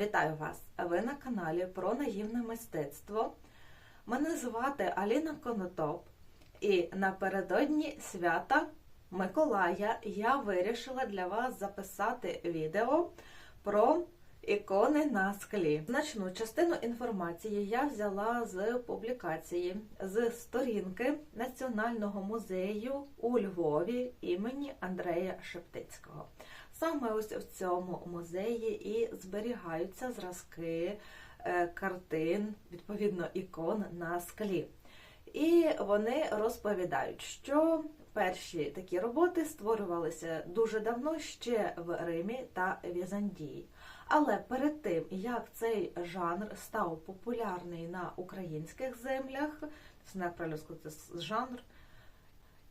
Вітаю вас! Ви на каналі про наївне мистецтво. Мене звати Аліна Конотоп, і напередодні свята Миколая я вирішила для вас записати відео про ікони на склі. Значну частину інформації я взяла з публікації з сторінки Національного музею у Львові імені Андрея Шептицького. Саме ось в цьому музеї і зберігаються зразки е, картин, відповідно, ікон на склі. І вони розповідають, що перші такі роботи створювалися дуже давно ще в Римі та Візантії. Але перед тим, як цей жанр став популярний на українських землях, це не правильно сказати жанр.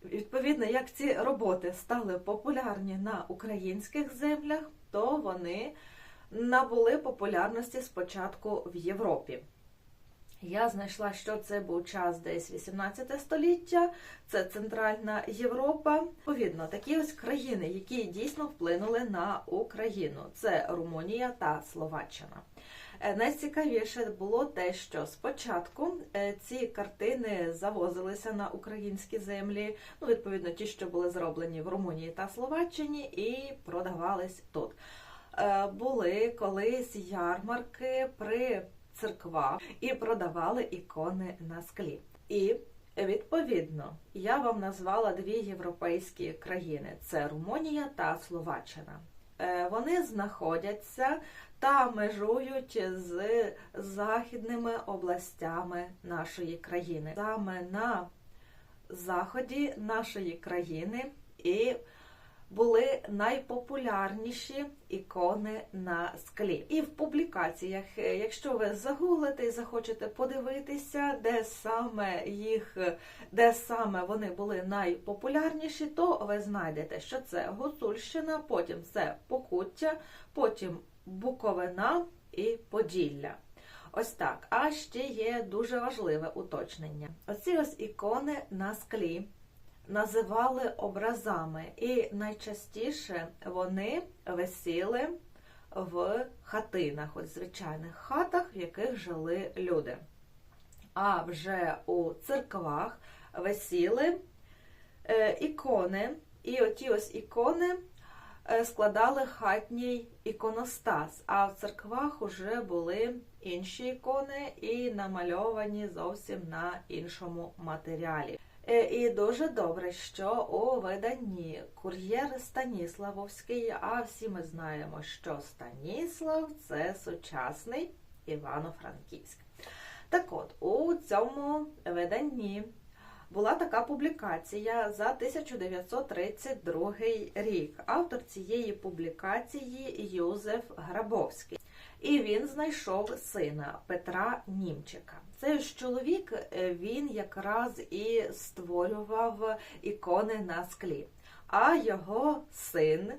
Відповідно, як ці роботи стали популярні на українських землях, то вони набули популярності спочатку в Європі. Я знайшла, що це був час десь 18 століття, це Центральна Європа. Відповідно, такі ось країни, які дійсно вплинули на Україну. Це Румунія та Словаччина. Е, Найцікавіше було те, що спочатку е, ці картини завозилися на українські землі, ну, відповідно, ті, що були зроблені в Румунії та Словаччині, і продавались тут. Е, Були колись ярмарки при церквах і продавали ікони на склі. І відповідно я вам назвала дві європейські країни: це Румунія та Словаччина. Е, Вони знаходяться та межують з західними областями нашої країни, саме на заході нашої країни і були найпопулярніші ікони на склі. І в публікаціях, е, якщо ви загуглите і захочете подивитися, де саме їх, де саме вони були найпопулярніші, то ви знайдете, що це Гуцульщина, потім це Покуття, потім Буковина і Поділля. Ось так. А ще є дуже важливе уточнення. Оці ось ікони на склі називали образами, і найчастіше вони висіли в хатинах, ось звичайних хатах, в яких жили люди. А вже у церквах висіли е, ікони, і оті ось ікони е, складали хатній іконостас, а в церквах вже були інші ікони і намальовані зовсім на іншому матеріалі. Е, І дуже добре, що у виданні кур'єр Станіславовський, а всі ми знаємо, що Станіслав це сучасний Івано-Франківськ. Так от, у цьому виданні була така публікація за 1932 рік. Автор цієї публікації Юзеф Грабовський. І він знайшов сина Петра Німчика. Цей чоловік е, він якраз і створював ікони на склі. А його син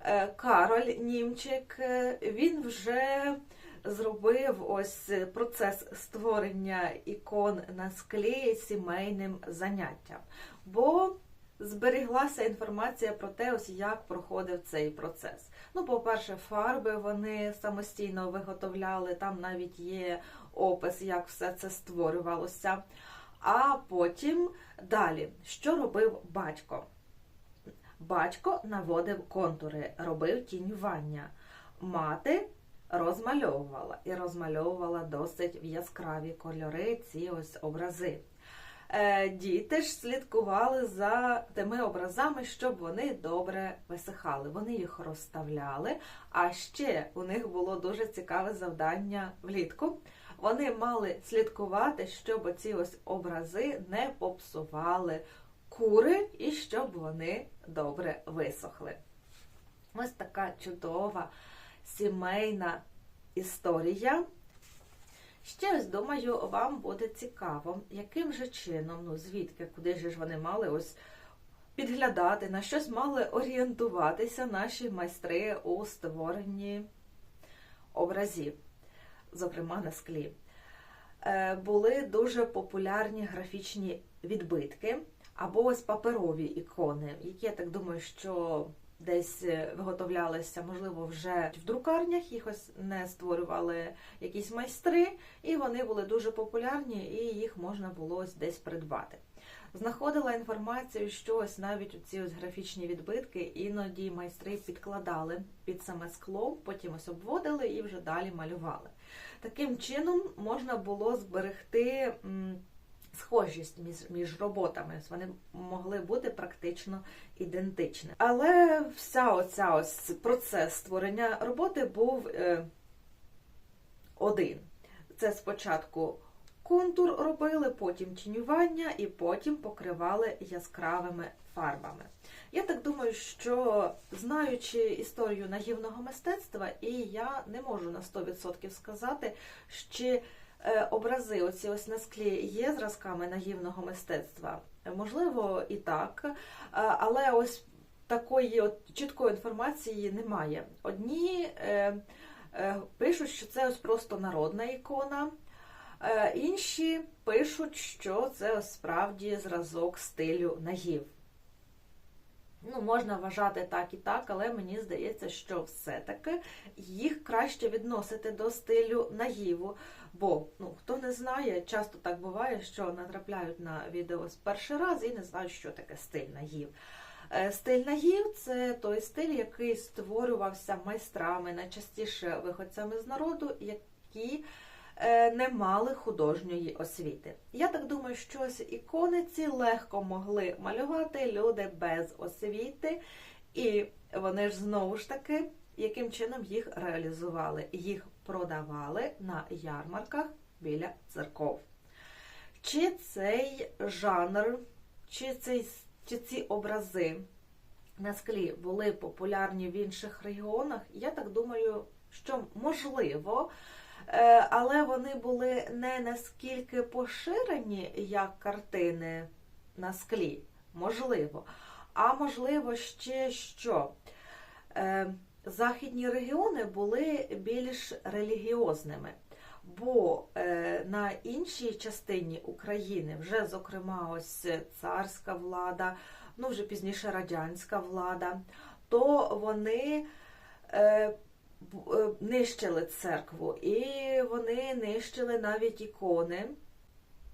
е, Кароль Німчик, е, він вже зробив ось процес створення ікон на склі сімейним заняттям. Бо зберіглася інформація про те, ось як проходив цей процес. Ну, по-перше, фарби вони самостійно виготовляли, там навіть є опис, як все це створювалося. А потім далі, що робив батько? Батько наводив контури, робив тінювання. Мати розмальовувала і розмальовувала досить в яскраві кольори ці ось образи. Е, Діти ж слідкували за тими образами, щоб вони добре висихали. Вони їх розставляли. А ще у них було дуже цікаве завдання влітку. Вони мали слідкувати, щоб ці ось образи не попсували кури і щоб вони добре висохли. Ось така чудова сімейна історія. Ще ось, думаю, вам буде цікаво, яким же чином, ну звідки, куди ж вони мали ось підглядати, на щось мали орієнтуватися наші майстри у створенні образів, зокрема на склі. Е, Були дуже популярні графічні відбитки або ось паперові ікони, які я так думаю, що десь е, виготовлялися, можливо, вже в друкарнях, їх ось не створювали якісь майстри, і вони були дуже популярні, і їх можна було ось десь придбати. Знаходила інформацію, що ось навіть ці ось графічні відбитки іноді майстри підкладали під саме скло, потім ось обводили і вже далі малювали. Таким чином можна було зберегти схожість між, між роботами. Вони могли бути практично ідентичні. Але вся оця ось процес створення роботи був е, один. Це спочатку контур робили, потім тінювання і потім покривали яскравими фарбами. Я так думаю, що знаючи історію наївного мистецтва, і я не можу на 100% сказати, що образи оці ось на склі є зразками наївного мистецтва. Можливо, і так, е, але ось такої от чіткої інформації немає. Одні е, е, пишуть, що це ось просто народна ікона. Е, Інші пишуть, що це справді зразок стилю нагів. Ну, можна вважати так і так, але мені здається, що все-таки їх краще відносити до стилю нагіву. Бо, ну, хто не знає, часто так буває, що натрапляють на відео з перший раз і не знають, що таке стиль нагів. Е, Стиль нагів це той стиль, який створювався майстрами, найчастіше виходцями з народу, які не мали художньої освіти. Я так думаю, що ось ікони ці легко могли малювати люди без освіти, і вони ж знову ж таки, яким чином їх реалізували? Їх продавали на ярмарках біля церков. Чи цей жанр, чи, цей, чи ці образи на склі були популярні в інших регіонах? Я так думаю, що можливо. Е, але вони були не наскільки поширені, як картини на склі, можливо. А можливо, ще що е, західні регіони були більш релігіозними. Бо е, на іншій частині України, вже, зокрема, ось царська влада, ну вже пізніше радянська влада, то вони нищили церкву, і вони нищили навіть ікони.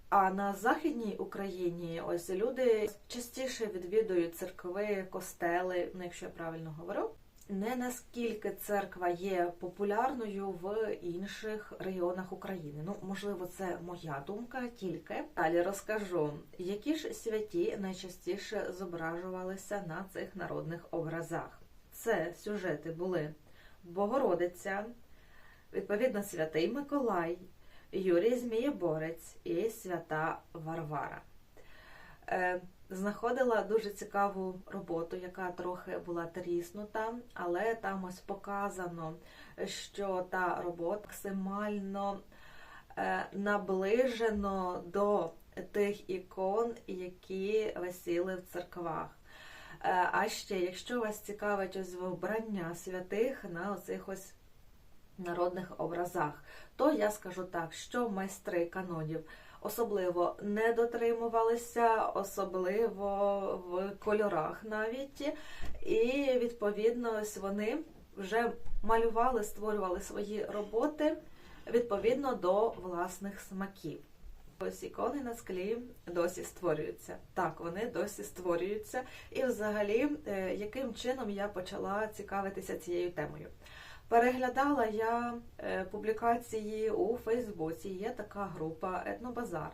А на Західній Україні ось люди частіше відвідують церкви, костели, ну якщо я правильно говорю. Не наскільки церква є популярною в інших регіонах України. Ну, можливо, це моя думка, тільки далі розкажу, які ж святі найчастіше зображувалися на цих народних образах. Це сюжети були Богородиця, відповідно, святий Миколай, Юрій Змієборець і свята Варвара. Е, знаходила дуже цікаву роботу, яка трохи була тріснута, але там ось показано, що та робота максимально е, наближено до тих ікон, які висіли в церквах. Е, а ще, якщо вас цікавить ось вбрання святих на оцих ось народних образах, то я скажу так, що майстри канонів особливо не дотримувалися, особливо в кольорах навіть, і відповідно ось вони вже малювали, створювали свої роботи відповідно до власних смаків. Ось ікони на склі досі створюються. Так, вони досі створюються. І взагалі, е, яким чином я почала цікавитися цією темою. Переглядала я е, публікації у Фейсбуці, є така група Етнобазар.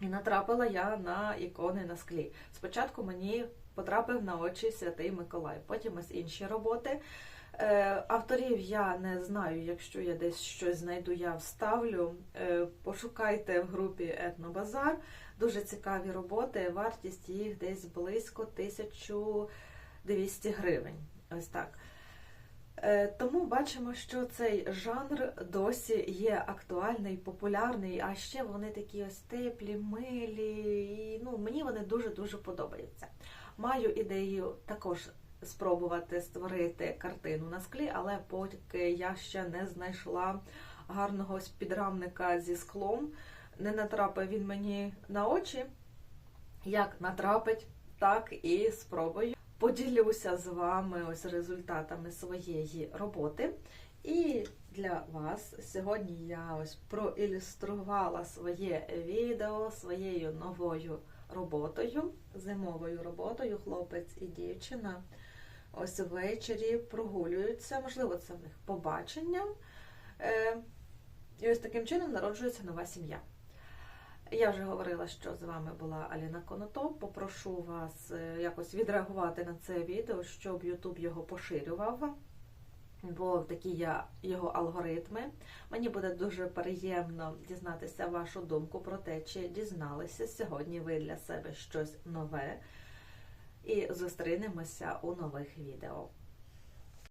І натрапила я на ікони на склі. Спочатку мені потрапив на очі Святий Миколай, потім ось інші роботи. Е, авторів я не знаю, якщо я десь щось знайду, я вставлю. Е, пошукайте в групі Етнобазар. Дуже цікаві роботи, вартість їх десь близько 1200 гривень. Ось так. Е, тому бачимо, що цей жанр досі є актуальний, популярний, а ще вони такі ось теплі, милі. і ну, Мені вони дуже-дуже подобаються. Маю ідею також спробувати створити картину на склі, але поки я ще не знайшла гарного підрамника зі склом, не натрапив він мені на очі. Як натрапить, так і спробую. поділюся з вами ось результатами своєї роботи. І для вас сьогодні я ось проілюструвала своє відео своєю новою роботою, зимовою роботою. Хлопець і дівчина ось ввечері прогулюються, можливо, це в них побачення. Е, І ось таким чином народжується нова сім'я. Я вже говорила, що з вами була Аліна Конотоп. Попрошу вас е, якось відреагувати на це відео, щоб YouTube його поширював, бо такі я його алгоритми. Мені буде дуже приємно дізнатися вашу думку про те, чи дізналися сьогодні ви для себе щось нове. І зустрінемося у нових відео.